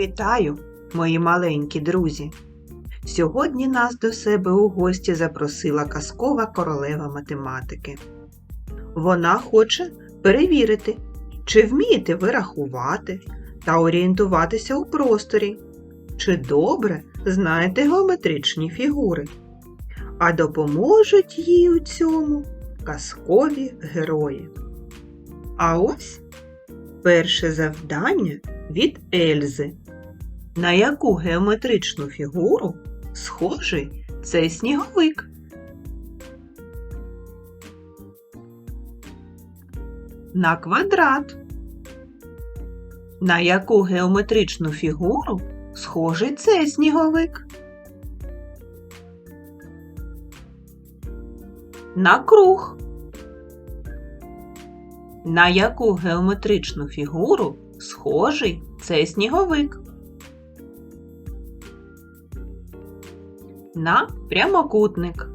Вітаю, мої маленькі друзі! Сьогодні нас до себе у гості запросила казкова королева математики. Вона хоче перевірити, чи вмієте ви рахувати та орієнтуватися у просторі, чи добре знаєте геометричні фігури, а допоможуть їй у цьому казкові герої. А ось перше завдання від Ельзи. На яку геометричну фігуру схожий цей сніговик? На квадрат. На яку геометричну фігуру схожий цей сніговик? На круг. На яку геометричну фігуру схожий цей сніговик? На прямокутник.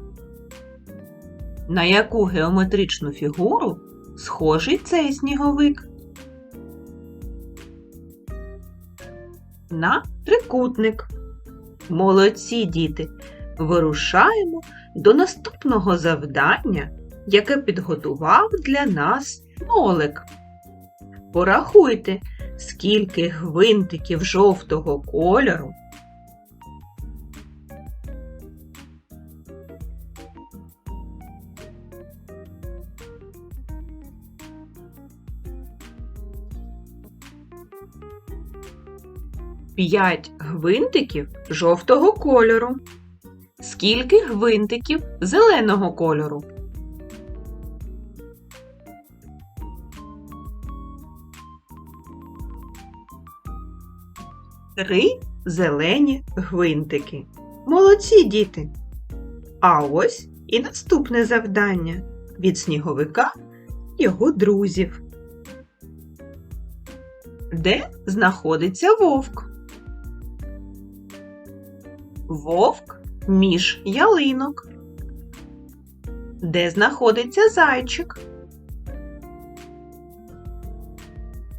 На яку геометричну фігуру схожий цей сніговик? На трикутник. Молодці діти! Вирушаємо до наступного завдання, яке підготував для нас нолик. Порахуйте, скільки гвинтиків жовтого кольору П'ять гвинтиків жовтого кольору. Скільки гвинтиків зеленого кольору? Три зелені гвинтики. Молодці діти! А ось і наступне завдання від сніговика його друзів. Де знаходиться вовк? Вовк між ялинок. Де знаходиться зайчик?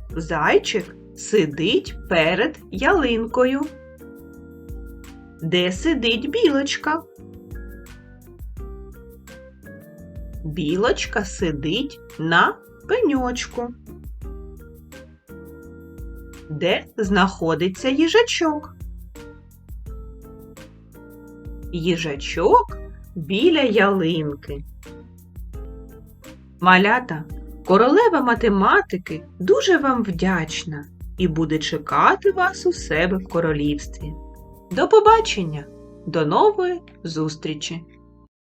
Зайчик сидить перед ялинкою. Де сидить білочка? Білочка сидить на пеньочку. Де знаходиться їжачок? Їжачок біля ялинки. Малята, королева математики дуже вам вдячна і буде чекати вас у себе в королівстві. До побачення, до нової зустрічі!